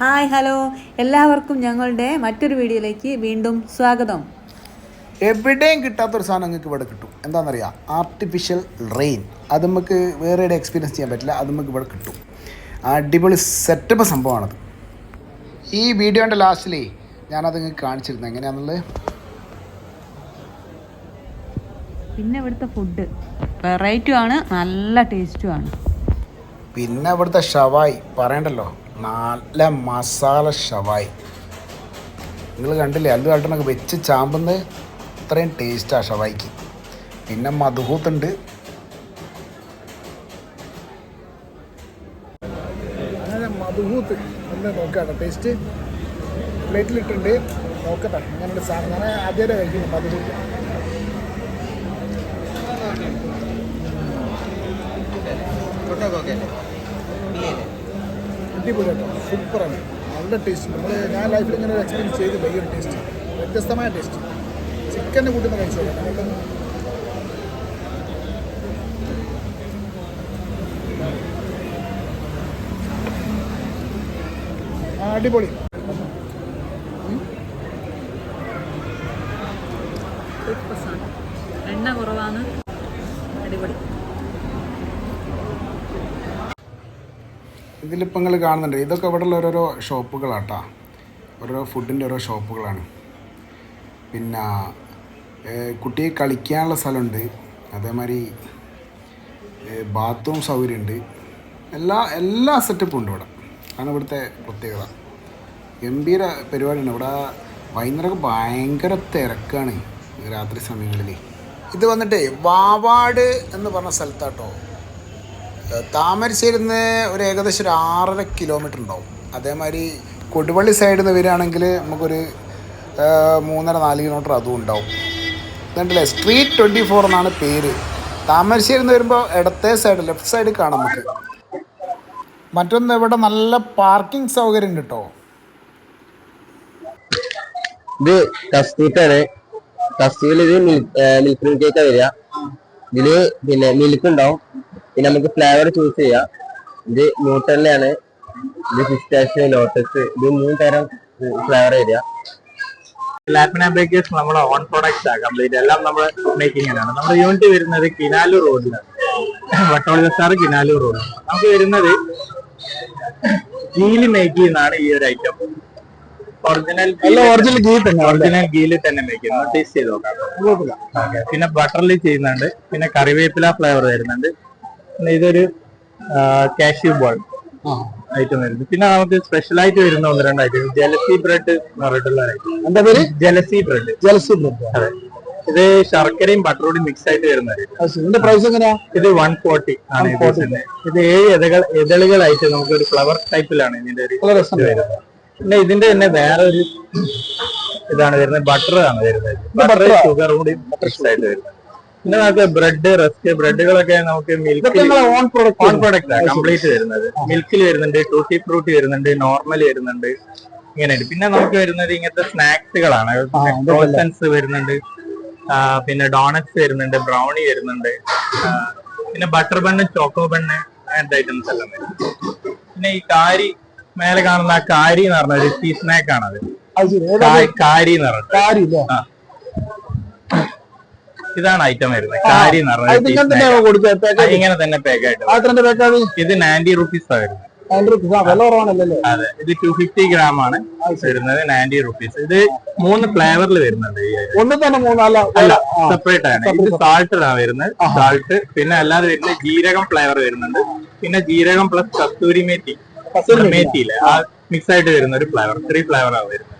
Hi hello. എല്ലാവർക്കും ഞങ്ങളുടെ മറ്റൊരു വീഡിയോയിലേക്ക് വീണ്ടും സ്വാഗതം. എവിടെയും കിട്ടാത്തൊരു സാധനം നിങ്ങൾക്ക് ഇവിടെ കിട്ടും. എന്താണെന്നറിയാം? ആർട്ടിഫിഷ്യൽ റെയിൻ അത് നമുക്ക് വേറെ എക്സ്പീരിയൻസ് ചെയ്യാൻ പറ്റില്ല. അത് നമുക്ക് ഇവിടെ കിട്ടും. അടിപൊളി സെറ്റപ്പ് സംഭവമാണത്. ഈ വീഡിയോന്റെ ലാസ്റ്റിലേ ഞാനത് നിങ്ങൾക്ക് കാണിച്ചിരുന്നു എങ്ങനെയാണെന്നുള്ളത് പിന്നെ ഇവിടുത്തെ ഫുഡ് വെറൈറ്റും ആണ്. നല്ല ടേസ്റ്റും ആണ്. പിന്നെ ഇവിടുത്തെ ഷവായി പറയണ്ടല്ലോ. നല്ല മസാല ഷവായി. നിങ്ങൾ കണ്ടില്ലേ? അല്ലു കാട്ടനൊക്കെ വെച്ച് ചാമ്പുന്നത് അത്രയും ടേസ്റ്റാണ് ഷവായിക്ക്. പിന്നെ മധുഹൂത്തുണ്ട്. മധുഹൂത്ത്. ഒന്ന് നോക്കാം ടേസ്റ്റ് പ്ലേറ്റിലിട്ടുണ്ട്. നോക്കട്ടെ. അങ്ങനെയുള്ള സാധനം. ഞാൻ ആദ്യമായിട്ട് കഴിക്കുന്നു മധുഹൂത്ത്. അടിപൊളിയാട്ടോ. സൂപ്പറാണ്. നല്ല ടേസ്റ്റ് നമ്മൾ ഞാൻ ലൈഫിൽ ഇങ്ങനെ ഒരു എക്സ്പീരിയൻസ് ചെയ്തില്ല. ഈ ടേസ്റ്റ് വ്യത്യസ്തമായ ടേസ്റ്റ് ചിക്കന്റെ കൂട്ടുന്ന കഴിച്ചോളാം. നമുക്കൊന്ന് അടിപൊളി. ഇതിലിപ്പോൾ നിങ്ങൾ കാണുന്നുണ്ട്. ഇതൊക്കെ ഇവിടെയുള്ള ഓരോരോ ഷോപ്പുകളാട്ടാ. ഓരോ ഫുഡിന്റെ ഓരോ ഷോപ്പുകളാണ്. പിന്നെ കുട്ടിയെ കളിക്കാനുള്ള സ്ഥലമുണ്ട്. അതേമാതിരി ബാത്റൂം സൗകര്യമുണ്ട്. എല്ലാ എല്ലാ സെറ്റപ്പും ഉണ്ട് ഇവിടെ. അതാണ് ഇവിടുത്തെ പ്രത്യേകത. ഗംഭീര പരിപാടിയാണ്. ഇവിടെ വൈകുന്നേരമൊക്കെ ഭയങ്കര തിരക്കാണ് രാത്രി സമയങ്ങളിൽ ഇത് വന്നിട്ട് വാവാട് എന്ന് പറഞ്ഞ സ്ഥലത്താട്ടോ. താമരശ്ശേരിയിൽ നിന്ന് ഒരു ഏകദേശം ഒരു ആറര കിലോമീറ്റർ ഉണ്ടാവും. അതേമാതിരി കൊടുവള്ളി സൈഡിൽ നിന്ന് വരികയാണെങ്കിൽ നമുക്കൊരു മൂന്നര നാല് കിലോമീറ്റർ അതും ഉണ്ടാവും. ഇതുണ്ടല്ലേ? സ്ട്രീറ്റ് ട്വന്റി ഫോർ എന്നാണ് പേര്. താമരശ്ശേരി നിന്ന് വരുമ്പോൾ ഇടത്തെ സൈഡ് ലെഫ്റ്റ് സൈഡ് കാണാം നമുക്ക്. മറ്റൊന്ന് ഇവിടെ നല്ല പാർക്കിംഗ് സൗകര്യം ഉണ്ട് കേട്ടോ ഇത് കസ്തൂട്ടാണ് കസ്തൂരിൽ ഇത് മിൽക്ക് മിൽക്ക് വരിക. ഇതിൽ പിന്നെ മിൽക്ക് ഉണ്ടാവും പിന്നെ നമുക്ക് ഫ്ലേവർ ചൂസ് ചെയ്യാം. ഇത് ന്യൂട്രലാണ് ഇത് പിസ്റ്റാഷ്യോ ലോട്ടസ് ഇത് മൂന്ന് തരം ഫ്ലേവർ തരിക ലാപ്പിന ബേക്കേഴ്സ് നമ്മുടെ ഓൺ പ്രോഡക്ട്സ് ആണ് കംപ്ലീറ്റ് എല്ലാം നമ്മൾ മേക്കിങ്ങിലാണ് നമ്മുടെ യൂണിറ്റ് വരുന്നത് കിനാലൂർ റോഡിലാണ് വട്ടോളി ബസാർ കിനാലൂർ റോഡ് നമുക്ക് വരുന്നത് ഗീൽ മേക്ക് ചെയ്യുന്നതാണ് ഈ ഒരു ഐറ്റം ഒറിജിനൽ ഒറിജിനൽ ഗീ തന്നെ ഒറിജിനൽ ഗീൽ തന്നെ മേക്ക് ചെയ്യുന്നു ടേസ്റ്റ് ചെയ്ത് നോക്കാം. പിന്നെ ബട്ടറിൽ ചെയ്യുന്നുണ്ട്. പിന്നെ കറിവേപ്പില ഫ്ലേവർ വരുന്നുണ്ട്. ഇതൊരു കാഷ്യൂ ബോൾ ഐറ്റം വരുന്നത് പിന്നെ നമുക്ക് സ്പെഷ്യൽ ആയിട്ട് വരുന്ന ഒന്ന് രണ്ട് ഐറ്റം ജലസി ബ്രെഡ് എന്ന് പറഞ്ഞിട്ടുള്ള ഐറ്റം എന്താ പേര്? ജലസി ബ്രെഡ് ജലസി ബ്രെഡ് അതെ. ഇത് ശർക്കരയും ബട്ടറോടും മിക്സ് ആയിട്ട് വരുന്ന ഇതിന്റെ പ്രൈസ് എങ്ങനെയാ? ഇത് വൺ ഫോർട്ടി ആണ് ഇത്. ഏഴ് ഇതകൾ ഇതളുകളായിട്ട് നമുക്ക് ഒരു ഫ്ലവർ ടൈപ്പിലാണ് ഇതിന്റെ ഒരു വരുന്നത്. പിന്നെ ഇതിന്റെ തന്നെ വേറെ ഒരു ഇതാണ് വരുന്നത്. ബട്ടർ ആണ് വരുന്നത്. ബട്ടർ ഷുഗർ കൂടി മിക്സ് ആയിട്ട് വരുന്നത്. പിന്നെ നമുക്ക് ബ്രെഡ് റസ്ക് ബ്രെഡുകളൊക്കെ നമുക്ക് milk own product own product complete വരുന്നത്. മിൽക്കിൽ വരുന്നുണ്ട് ടൂട്ടി ഫ്രൂട്ടി വരുന്നുണ്ട് നോർമൽ വരുന്നുണ്ട് ഇങ്ങനെയുണ്ട്. പിന്നെ നമുക്ക് വരുന്നത് ഇങ്ങനത്തെ സ്നാക്സുകളാണ്. ക്രോസൻസ് വരുന്നുണ്ട്. പിന്നെ ഡോണറ്റ്സ് വരുന്നുണ്ട് ബ്രൗണി വരുന്നുണ്ട്. പിന്നെ ബട്ടർ ബണ്ണ് ചോക്കോ ബണ്ണ് അങ്ങനത്തെ ഐറ്റംസ് എല്ലാം വരും പിന്നെ ഈ കാരി മേലെ കാണുന്ന ആ കാരി എന്ന് പറഞ്ഞ ഒരു ടീ സ്നാക്ക് ആണ് അത് കാ- കാരി എന്ന് പറഞ്ഞത്. ഇതാണ് ഐറ്റം വരുന്നത്. കാരി എന്ന് ഇങ്ങനെ തന്നെ പാക്ക് ആയിട്ട് ഇത് നയന്റി റുപ്പീസ്. വരുന്നത് അതെ. ഇത് ടു ഫിഫ്റ്റി ഗ്രാം ആണ് വരുന്നത് നയന്റി റുപ്പീസ് ഇത് മൂന്ന് ഫ്ലേവറിൽ വരുന്നുണ്ട് ഒന്ന് തന്നെ മൂന്നല്ല അല്ല സെപ്പറേറ്റ് ആണ്. ഇത് സാൾട്ടഡ് ആണ് വരുന്നത്. സാൾട്ട് പിന്നെ അല്ലാതെ വരുന്നത് ജീരകം ഫ്ലേവർ വരുന്നുണ്ട്. പിന്നെ ജീരകം പ്ലസ് കസ്തൂരി മേത്തി. മേത്തി. ഇല്ലേ ആ മിക്സ് ആയിട്ട് വരുന്ന ഒരു ഫ്ലേവർ ത്രീ ഫ്ലേവർ ആണ് വരുന്നത്.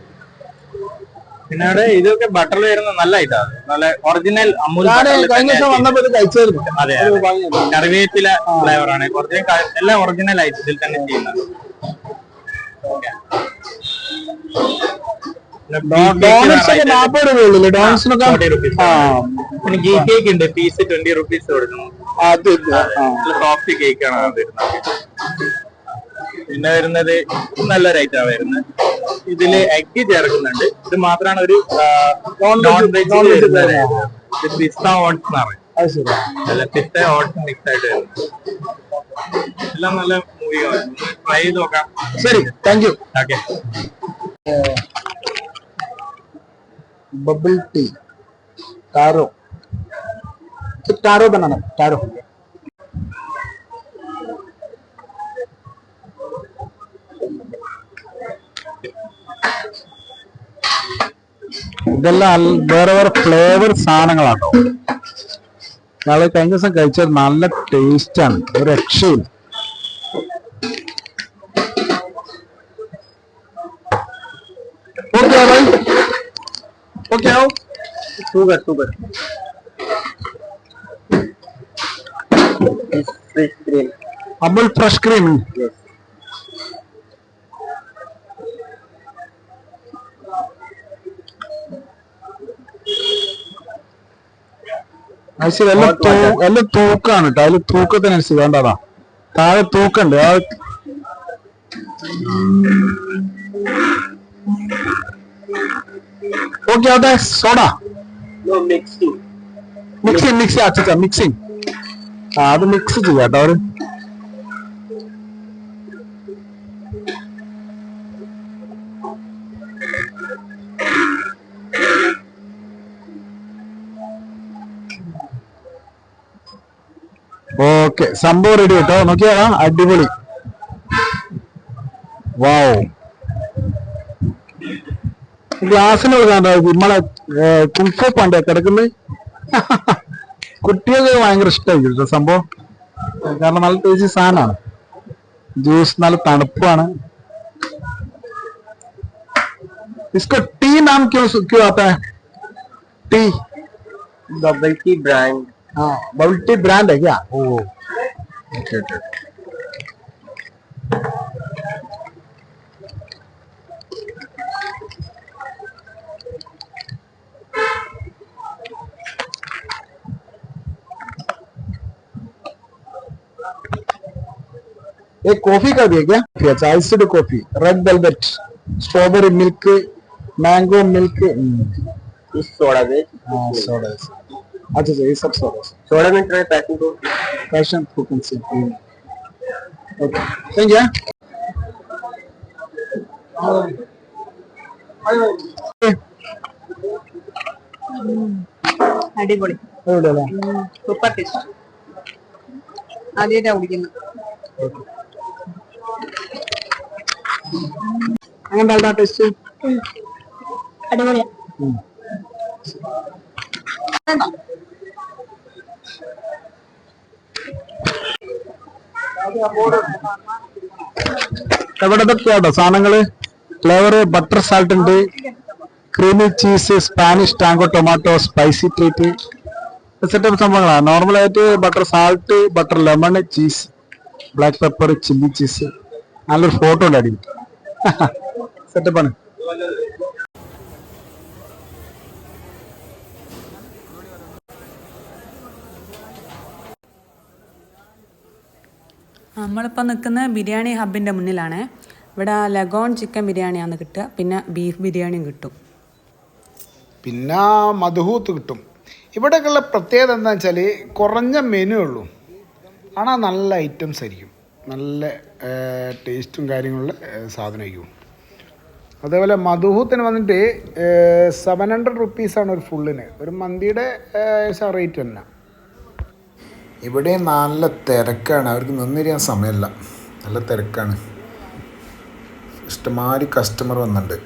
പിന്നെ ഇതൊക്കെ ബട്ടർ വരുന്ന നല്ല ഐറ്റാ നല്ല ഒറിജിനൽ അമൂൽ അതെ. കറിവേപ്പില ഫ്ലേവർ ആണ്. ഒറിജിനൽ ക- എല്ലാം ഒറിജിനൽ ആയിട്ട് ഇതിൽ തന്നെ ചെയ്യുന്നത്. പിന്നെ ഗീ കേക്ക് ഉണ്ട്. പീസ് ട്വന്റി റുപ്പീസ് കൊടുക്കണം സോഫ്റ്റ് കേക്ക് ആണ് അത് വരുന്നത്. പിന്നെ വരുന്നത് നല്ലൊരു ഐറ്റം വരുന്നത് ഇതിൽ എഗ് ചേർക്കുന്നുണ്ട്. ഇത് മാത്രമാണ് ഒരു നോൺ വെജ് പിസ്ത ഓട്സ് എന്നാണ് അല്ല? പിസ്ത ഓട്സ് മിക്സ് ആയിട്ട് വരുന്നത്. എല്ലാം നല്ല മൂവികളാണ് ട്രൈ ചെയ്ത് നോക്കാം. ശരി thank you okay bubble tea taro taro banana taro ഇതെല്ലാം വേറെ വേറെ ഫ്ലേവർ സാധനങ്ങളാട്ടോ. ഞങ്ങൾ കഴിഞ്ഞ ദിവസം കഴിച്ചത് നല്ല ടേസ്റ്റാണ് ആണ്. ഒരു രക്ഷയില്ല. ഓക്കെ ഭായി ഓക്കെ ആവും. അമുൽ ഫ്രഷ് ക്രീം ആക്ച്വലി എല്ലാം തൂ- എല്ലാം തൂക്കാണ് കേട്ടോ അതിൽ തൂക്കത്തിനനുസരിച്ച് വേണ്ടതാ. താഴെ തൂക്കുണ്ട്. ആ ഓക്കെ അതെ സോഡ. മിക്സിങ് മിക്സിങ് മിക്സി അച്ഛാ മിക്സിങ് ആ അത് മിക്സ് ചെയ്യാട്ടോ അവർ. ഓക്കെ സംഭവം റെഡി കേട്ടോ നോക്കിയാ അടിപൊളി വാവ് ഗ്ലാസ്സിന് കൊടുക്കാണ്ടോ നമ്മളെ കുൽഫോ പണ്ടേ കിടക്കുന്നത് കുട്ടികൾക്ക് ഭയങ്കര ഇഷ്ടമായിരിക്കും കേട്ടോ സംഭവം കാരണം നല്ല ടേസ്റ്റി സാധനമാണ് ജ്യൂസ് നല്ല തണുപ്പാണ് इसको टी नाम क्यों क्यों आता है टी bubble tea brand हाँ बबल टी ब्रांड है क्या? ओ ओके ओके एक कॉफ़ी का भी है क्या? अच्छा iced coffee red velvet strawberry milk mango milk is soda based हाँ सोडा अच्छा अच्छा ये सब सोडा soda में try packing को passion fruit and seed cream. Okay. Thank you. അടിപൊളി എവിടെയല്ലേ സൂപ്പർ ടേസ്റ്റ് ആദ്യമായിട്ടാ കുടിക്കുന്നത് അങ്ങനെ ടേസ്റ്റ് അടിപൊളിയാ എവിടെ കേട്ടോ സാധനങ്ങൾ? ഫ്ലേവർ ബട്ടർ സാൾട്ട് ഉണ്ട്. Creamy cheese Spanish tango tomato spicy treat setup സംഭവങ്ങളാണ് നോർമൽ ആയിട്ട് butter salt butter lemon cheese black pepper chilli cheese നല്ലൊരു ഫോട്ടോ ഉണ്ട് അടി സെറ്റപ്പാണ് നമ്മളിപ്പോൾ നിൽക്കുന്ന ബിരിയാണി ഹബിൻ്റെ മുന്നിലാണ് ഇവിടെ ലഗോൺ ചിക്കൻ ബിരിയാണിയാണ് കിട്ടുക പിന്നെ ബീഫ് ബിരിയാണിയും കിട്ടും പിന്നെ മധുഹൂത്ത് കിട്ടും ഇവിടെയൊക്കെയുള്ള പ്രത്യേകത എന്താ വെച്ചാൽ കുറഞ്ഞ മെനു ഉള്ളൂ ஆனால் നല്ല ഐറ്റംസ് ആയിരിക്കും നല്ല ടേസ്റ്റും കാര്യങ്ങളുള്ള സാധനമായിരിക്കും അതേപോലെ മധുഹൂത്തിന് വന്നിട്ട് സെവൻ ഹൺഡ്രഡ് റുപ്പീസാണ് ഒരു ഫുള്ളിന് ഒരു മന്തിയുടെ റേറ്റ് തന്നെ ഇവിടെ നല്ല തിരക്കാണ്. അവർക്ക് നിന്നിരിക്കാൻ സമയമില്ല. നല്ല തിരക്കാണ്. ഇഷ്ടമാതിരി കസ്റ്റമർ വന്നിട്ടുണ്ട്.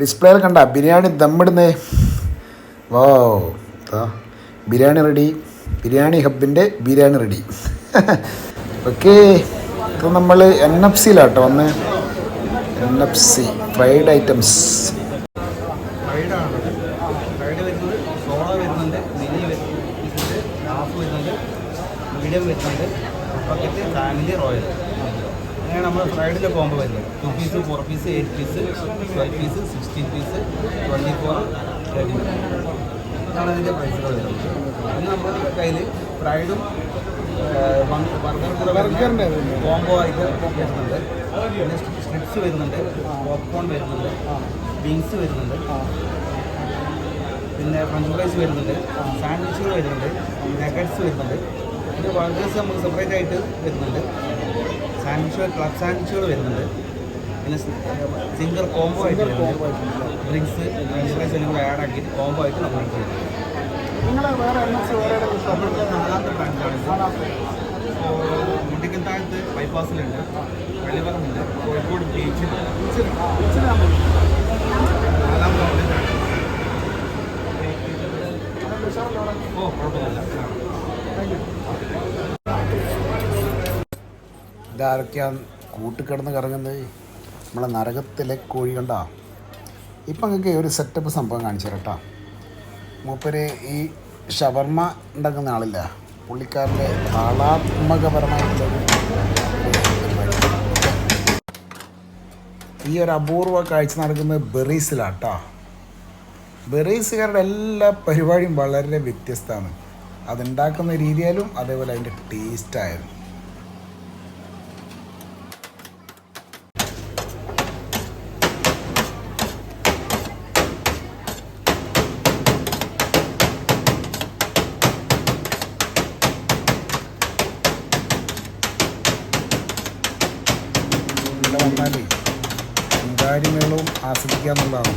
ഡിസ്പ്ലേയിൽ കണ്ട ബിരിയാണി ദമ്മിടുന്നേ. വോ ബിരിയാണി റെഡി ബിരിയാണി ഹബിന്റെ ബിരിയാണി റെഡി ഓക്കെ ഇപ്പോൾ നമ്മൾ എൻ എഫ് സിയിലാട്ടോ വന്ന്. N F C fried items ഫ്രൈഡാണ് fried വരുന്നത് സോള വരുന്നുണ്ട് മിനി വരുന്നുണ്ട് ഹാഫ് വരുന്നുണ്ട് മീഡിയം വരുന്നുണ്ട്. Packet family royal. അങ്ങനെ നമ്മൾ ഫ്രൈഡിന്റെ കോമ്പോ വരുന്നത് two piece four piece eight piece twelve piece sixteen piece twenty four thirty ഇതാണ് അതിന്റെ പ്രൈസുകൾ വരുന്നത്. അത് നമ്മുടെ കയ്യിൽ ഫ്രൈഡും ബർഗറിന്റെ കോംബോ ആയിട്ട് വരുന്നുണ്ട്. പിന്നെ സ്ട്രിപ്സ് വരുന്നുണ്ട്. പോപ്കോൺ വരുന്നുണ്ട്. വിങ്സ് വരുന്നുണ്ട്. പിന്നെ ഫ്രഞ്ച് ഫ്രൈസ് വരുന്നുണ്ട്. സാൻഡ്വിച്ചുകൾ വരുന്നുണ്ട്. നഗറ്റ്സ് വരുന്നുണ്ട്. ഇത് ബർഗേഴ്സ് നമുക്ക് സെപ്പറേറ്റ് ആയിട്ട് വരുന്നുണ്ട്. സാൻഡ്വിച്ചുകൾ ക്ലബ് സാൻഡ്വിച്ചുകൾ വരുന്നുണ്ട്. പിന്നെ സിംഗിൾ കോംബോ ആയിട്ട് ഡ്രിങ്ക്സ് ഫ്രൈസ് എല്ലാം കൂടെ ആഡ് ആക്കിയിട്ട് കോംബോ ആയിട്ട് നമ്മൾ നമ്മളുടെ നാലാമത്തെ ബ്രാഞ്ചാണ് മുണ്ടിക്കൻ താഴത്ത് ബൈപ്പാസിലുണ്ട് വെള്ളിപ്പറമ്പുണ്ട് കോഴിക്കോട് നാലാമത്തെ ഔട്ട്ലെറ്റാണ് ഓ കുഴപ്പമില്ല ഇതാരൊക്കെയാണ് കൂട്ടിക്കിടന്ന് കറങ്ങുന്നത്? നമ്മളെ നരകത്തിലെ കോഴി കണ്ടാ? ഇപ്പം നിങ്ങൾക്ക് ഒരു സെറ്റപ്പ് സംഭവം കാണിച്ചു തരട്ടാ മൂപ്പര് ഈ ഷവർമ്മ ഉണ്ടാക്കുന്ന ആളില്ല. പുള്ളിക്കാരന്റെ കലാത്മകപരമായിട്ടുള്ളൊരു പരിപാടി. ഈ ഒരു അപൂർവ കാഴ്ച നടക്കുന്നത് ബെറീസിലാട്ടാ ബെറീസുകാരുടെ എല്ലാ പരിപാടിയും വളരെ വ്യത്യസ്തമാണ്. അതുണ്ടാക്കുന്ന രീതിയാലും അതേപോലെ അതിന്റെ ടേസ്റ്റായാലും ഇവിടെ വന്നാലേ കാര്യങ്ങളും ആസ്വദിക്കുക എന്നുള്ളതാണ്?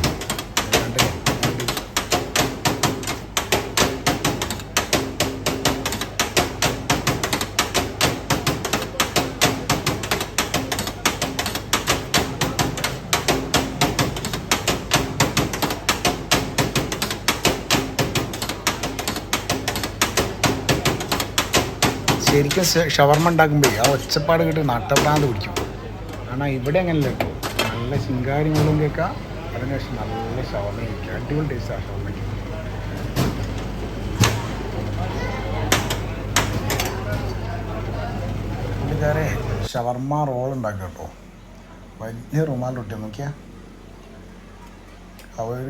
ശരിക്കും ഷവർമ ഉണ്ടാക്കുമ്പോഴേ ആ ഒച്ചപ്പാട് കിട്ടി നട്ടപ്രാന്ത് പിടിക്കും. കാരണം ഇവിടെ അങ്ങനെയല്ലേ കേട്ടോ. നല്ല ശിങ്കാരിങ്ങളും കേൾക്കാം. അതിനുശേഷം നല്ല ഷവർമ്മ കഴിക്കുക അടിപൊളി ടേസ്റ്റാണ് ഷവർമ്മയ്ക്ക് പുള്ളിക്കാരെ ഷവർമ്മ റോൾ ഉണ്ടാക്കുക കേട്ടോ. വലിയ റുമാൽ റൊട്ടി നോക്കിയാ. അവർ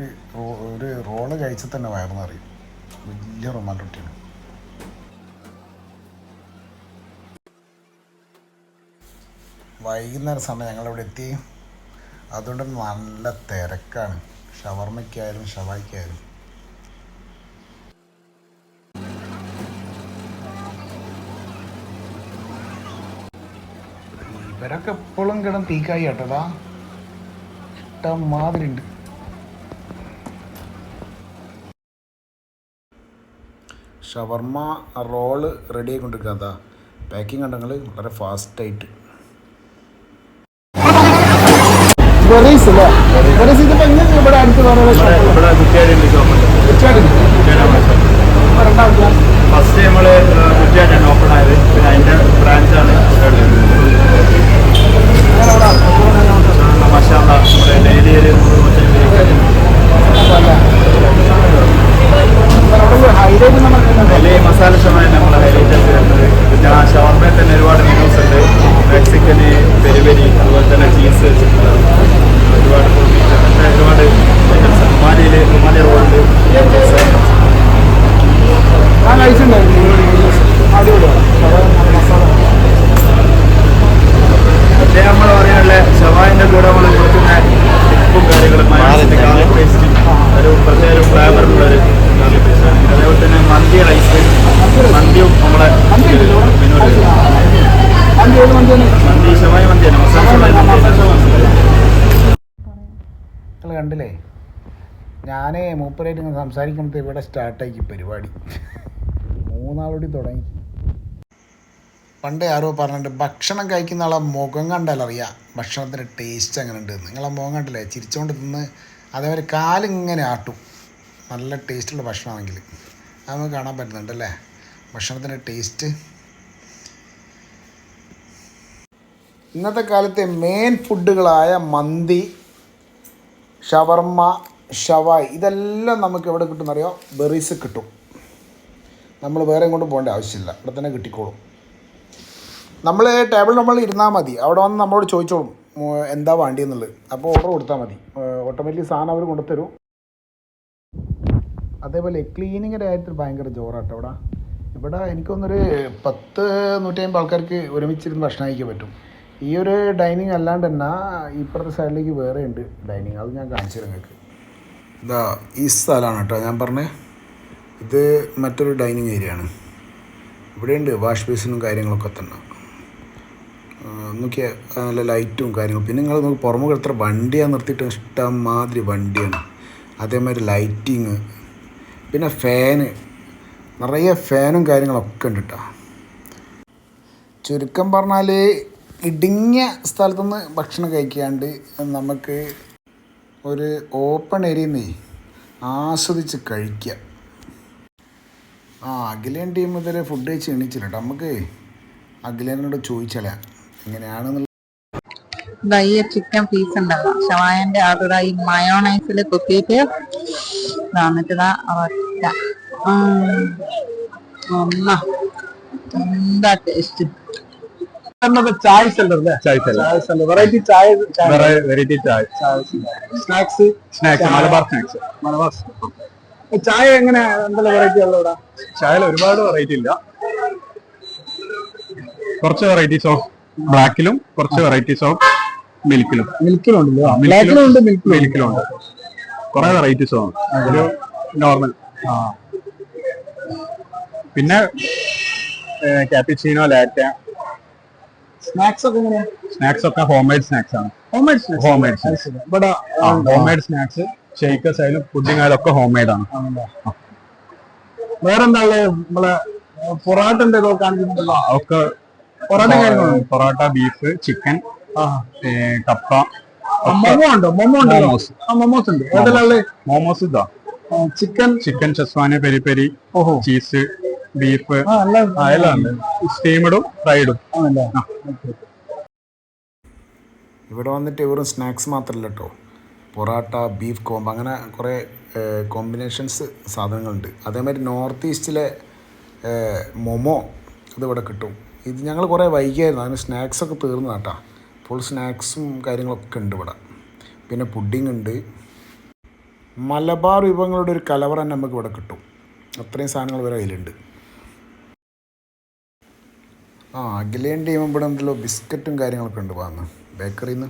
ഒരു റോൾ കഴിച്ചാൽ തന്നെ വയറുന്നറിയും വലിയ റുമാൽ റൊട്ടിയാണ്. വൈകുന്നേരം സമയം ഞങ്ങളിവിടെ എത്തി? അതുകൊണ്ട് നല്ല തിരക്കാണ്. ഷവർമ്മയ്ക്കായാലും ഷവായിക്കായാലും. ഇവരൊക്കെ എപ്പോഴും കിടന്ന് തീക്കായി കേട്ടതാ ഇഷ്ടം മാതിരി ഉണ്ട് ഷവർമ്മ റോൾ റെഡി കൊണ്ടിരിക്കാത്ത പാക്കിംഗ് കണ്ടങ്ങൾ വളരെ ഫാസ്റ്റായിട്ട് ബെറീസ് അല്ലേ ഇവിടെ ഇത് എങ്ങനെ ഇവിടെ അടുത്ത് ഫസ്റ്റ് നമ്മൾ കുറ്റിയാടിയാണ് ഓപ്പൺ ആയത്. പിന്നെ അതിന്റെ ബ്രാഞ്ചാണ് മഷാല നമ്മുടെ ഡെയിലി ഒരു ഹൈലൈറ്റ് നമ്മൾ ഡെയിലി മസാല ഷവായ നമ്മളെ ഹൈലൈറ്റ് വരുന്നത്. പിന്നെ ആ ഷവർമയിൽ തന്നെ ഒരുപാട് മെനൂസ് ഉണ്ട്. മെക്സിക്കന് പെരുപെരി അതുപോലെ തന്നെ ചീസ് ഒരുപാട് കുർബീസ് അങ്ങനത്തെ ഒരുപാട് ഐറ്റംസ് റുമാലിയിൽ റുമാലി റോളുണ്ട് ഞാൻ കഴിച്ചിട്ടുണ്ടായിരുന്നു അടിപൊളിയാണ് മസാല മറ്റേ നമ്മൾ പറയാനുള്ള ഷവായിന്റെ കൂടെ നമ്മൾ കൊടുക്കുന്ന ഉപ്പും കാര്യങ്ങളും ഗാർലിക് പേസ്റ്റ് ഒരു പ്രത്യേക ഒരു ഫ്ലേവർ ഉള്ള ഒരു ഗാർലിക് പേസ്റ്റ് അതേപോലെ തന്നെ മന്തി റൈസ് മന്തിയും നമ്മളെ മെനു അഞ്ച് ഏഴ് മന്തിയാണ് മന്തി ഷവായി മന്തിയാണ് മസാല ഷവായി മന്തി നിങ്ങൾ കണ്ടില്ലേ ഞാൻ സംസാരിക്കുമ്പോൾ ഇവിടെ സ്റ്റാർട്ടാക്കി പരിപാടി. മൂന്നാളോടി തുടങ്ങി. പണ്ട് ആരോ പറഞ്ഞിട്ട് ഭക്ഷണം കഴിക്കുന്ന ആളെ മുഖം കണ്ടാൽ അറിയാം. ഭക്ഷണത്തിന്റെ ടേസ്റ്റ് അങ്ങനെ ഉണ്ട് നിങ്ങളെ മുഖം കണ്ടല്ലേ? ചിരിച്ചുകൊണ്ട് തിന്ന് അതേപോലെ കാലിങ്ങനെ ആട്ടും. നല്ല ടേസ്റ്റുള്ള ഭക്ഷണമാണെങ്കിൽ അത് നമുക്ക് കാണാൻ പറ്റുന്നുണ്ടല്ലേ ഭക്ഷണത്തിന്റെ ടേസ്റ്റ് ഇന്നത്തെ കാലത്തെ മെയിൻ ഫുഡുകളായ മന്തി ഷവർമ്മ ഷവായ് ഇതെല്ലാം നമുക്ക് എവിടെ കിട്ടും അറിയോ ബെറീസ് കിട്ടും. നമ്മൾ വേറെ എങ്ങോട്ടും പോകേണ്ട ആവശ്യമില്ല. ഇവിടെ തന്നെ കിട്ടിക്കോളും. നമ്മൾ ടേബിൾ നമ്മൾ ഇരുന്നാൽ മതി. അവിടെ വന്ന് നമ്മളോട് ചോദിച്ചോളും എന്താ എന്താ വേണ്ടിയെന്നുള്ളത്. അപ്പോൾ ഓർഡർ കൊടുത്താൽ മതി. ഓട്ടോമാറ്റിക് സാധനം അവർ കൊണ്ടുത്തരും. അതേപോലെ ക്ലീനിങ്ങിന്റെ കാര്യത്തിൽ ഭയങ്കര ജോറാട്ടോ ഇവിടെ. ഇവിടെ എനിക്കൊന്നൊരു പത്ത് നൂറ്റമ്പത് ആൾക്കാർക്ക് ഒരുമിച്ചിരുന്ന് ഭക്ഷണം കഴിക്കാൻ പറ്റും. ഈ ഒരു ഡൈനിങ് അല്ലാണ്ട് തന്നെ ഇപ്പുറത്തെ സൈഡിലേക്ക് വേറെ ഉണ്ട് ഡൈനിങ് അത് ഞാൻ കാണിച്ചു നിങ്ങൾക്ക്. ഇതാ ഈ സ്ഥലമാണ് കേട്ടോ. ഞാൻ പറഞ്ഞേ ഇത് മറ്റൊരു ഡൈനിങ് ഏരിയ ആണ് ഇവിടെയുണ്ട് വാഷ് ബേസിനും കാര്യങ്ങളൊക്കെ തന്നെ. നോക്കിയാൽ നല്ല ലൈറ്റും കാര്യങ്ങളും. പിന്നെ നിങ്ങൾ നോക്കി പുറമെ എത്ര വണ്ടിയാണ് നിർത്തിയിട്ട് ഇഷ്ടം മാതിരി വണ്ടിയാണ്. അതേമാതിരി ലൈറ്റിങ് പിന്നെ ഫാന് നിറയെ ഫാനും കാര്യങ്ങളൊക്കെ ഉണ്ട് കേട്ടോ. ചുരുക്കം പറഞ്ഞാൽ ഇടുങ്ങിയ സ്ഥലത്തുനിന്ന് ഭക്ഷണം കഴിക്കാണ്ട് നമുക്ക് ഒരു ഓപ്പൺ ഏരിയയിൽ നീ ആസ്വദിച്ച് കഴിക്കുക ആ അഖിലേൻ ടീം മുതൽ ഫുഡ് കഴിച്ച് എണീച്ചില്ല നമുക്ക് അഖിലേനോട് ചോദിച്ചാലേ. എങ്ങനെയാണെന്നുള്ള വലിയ ചിക്കൻ പീസ് ഉണ്ടല്ലോ. ഷവായന്റെ അതിതാ ഈ മയോണൈസിൽ കുത്തിയിട്ട് വന്നിട്ട് ഒറ്റ. എന്താ ടേസ്റ്റ് ചായ സെല്ലർ അല്ലേ? ചായ സെല്ലർ വെറൈറ്റി ചായ വെറൈറ്റി ചായ. Snacks snacks Malabar snacks Malabar ചായ എങ്ങനെ എന്തെല്ലാം വെറൈറ്റി ഉള്ള ഇവിടെ? ചായയിൽ ഒരുപാട് വെറൈറ്റി ഇല്ല. കുറച്ച് വെറൈറ്റീസ് ഓഫ് ബ്ലാക്കിലും കുറച്ച് വെറൈറ്റീസ് ഓഫ് മിൽക്കിലും മിൽക്കിലും ഉണ്ടല്ലോണ്ട് മിൽക്കിലും ഉണ്ട് കുറെ വെറൈറ്റീസ് ആണ് ഒരു നോർമൽ പിന്നെ കാപ്പിച്ചീനോ ലാറ്റ സ്നാക്സ് ഒക്കെ എങ്ങനെയാ? സ്നാക്സ് ഒക്കെ ഹോം മെയ്ഡ് സ്നാക്സ് ആണ്. Home made snacks home made snacks ഇവിടെ ഹോം മെയ്ഡ് സ്നാക്സ് ഷേക്കേഴ്സ് ആയാലും പുഡിംഗ് ആയാലും ഒക്കെ ഹോം മെയ്ഡ് ആണ് വേറെന്താ നമ്മളെ കാണിക്കുന്നുണ്ടല്ലോ? ഒക്കെ പൊറോട്ട പൊറോട്ട ബീഫ് ചിക്കൻ കപ്പ മൊമോ ഉണ്ടോ? മൊമോ ഉണ്ടോ? മൊമോസ്. ഉണ്ട്. മോമോസ് ഇതാ. Chicken chicken schezwan peri peri cheese beef എല്ലാം ഉണ്ട് സ്റ്റീമഡും ഫ്രൈഡും. ഇവിടെ വന്നിട്ട് വെറും സ്നാക്സ് മാത്രമല്ല കേട്ടോ പൊറാട്ട ബീഫ് കോംബ് അങ്ങനെ കുറേ കോമ്പിനേഷൻസ് സാധനങ്ങളുണ്ട്. അതേമാതിരി നോർത്ത് ഈസ്റ്റിലെ മൊമോ അത് ഇവിടെ കിട്ടും. ഇത് ഞങ്ങൾ കുറേ വൈകിയായിരുന്നു. അതിന് സ്നാക്സൊക്കെ തീർന്നു കേട്ടാ ഫുൾ സ്നാക്സും കാര്യങ്ങളൊക്കെ ഉണ്ട് ഇവിടെ. പിന്നെ പുഡിംഗ് ഉണ്ട്. മലബാർ വിഭവങ്ങളുടെ ഒരു കലവറ തന്നെ നമുക്ക് ഇവിടെ കിട്ടും. അത്രയും സാധനങ്ങൾ ഇവരെ കയ്യിലുണ്ട്. ആ അഖിലേൻ ടീം ഇവിടെ എന്തല്ലോ ബിസ്ക്കറ്റും കാര്യങ്ങളൊക്കെ ഉണ്ട് വന്ന് ബേക്കറിന്ന്?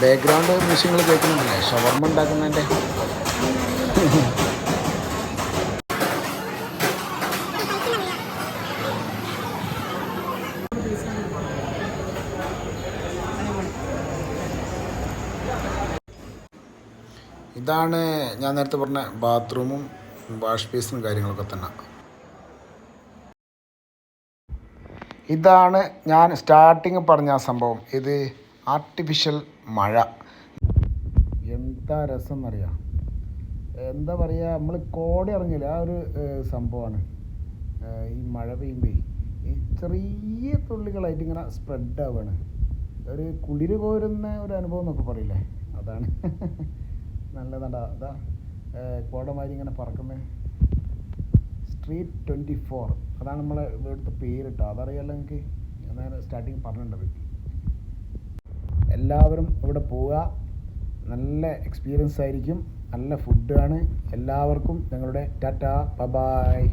ബാക്ക്ഗ്രൗണ്ട് മ്യൂസിയങ്ങൾ കേൾക്കുന്നുണ്ടല്ലേ? ഷവർമ ഉണ്ടാക്കുന്നതിന്റെ ഇതാണ് ഞാൻ നേരത്തെ പറഞ്ഞ ബാത്റൂമും വാഷ് ബേസിനും കാര്യങ്ങളൊക്കെ തന്നെ. ഇതാണ് ഞാൻ സ്റ്റാർട്ടിങ് പറഞ്ഞ സംഭവം. ഇത് ആർട്ടിഫിഷ്യൽ മഴ. എന്താ രസം എന്നറിയാം? എന്താ പറയുക നമ്മൾ കോടി ഇറങ്ങില്ല ആ ഒരു സംഭവമാണ്. ഈ മഴ പെയ്യുമ്പോൾ ഈ ചെറിയ തുള്ളികളായിട്ട് ഇങ്ങനെ സ്പ്രെഡ് ആവുകയാണ് ഒരു കുളിര് കോരുന്ന ഒരു അനുഭവം എന്നൊക്കെ പറയില്ലേ? അതാണ്. നല്ലതാണ്ടാ അതാ. കോടമാരി ഇങ്ങനെ പറക്കുന്നത് സ്ട്രീറ്റ് ട്വന്റി ഫോർ അതാണ് നമ്മളെ ഇവിടുത്തെ പേരിട്ടോ. അതറിയാലോ നിങ്ങൾക്ക് ഞാൻ സ്റ്റാർട്ടിങ് പറഞ്ഞിട്ടുണ്ട് എല്ലാവരും ഇവിടെ പോവുക. നല്ല എക്സ്പീരിയൻസ് ആയിരിക്കും. നല്ല ഫുഡാണ് എല്ലാവർക്കും ഞങ്ങളുടെ ടാറ്റ. ബ ബായ്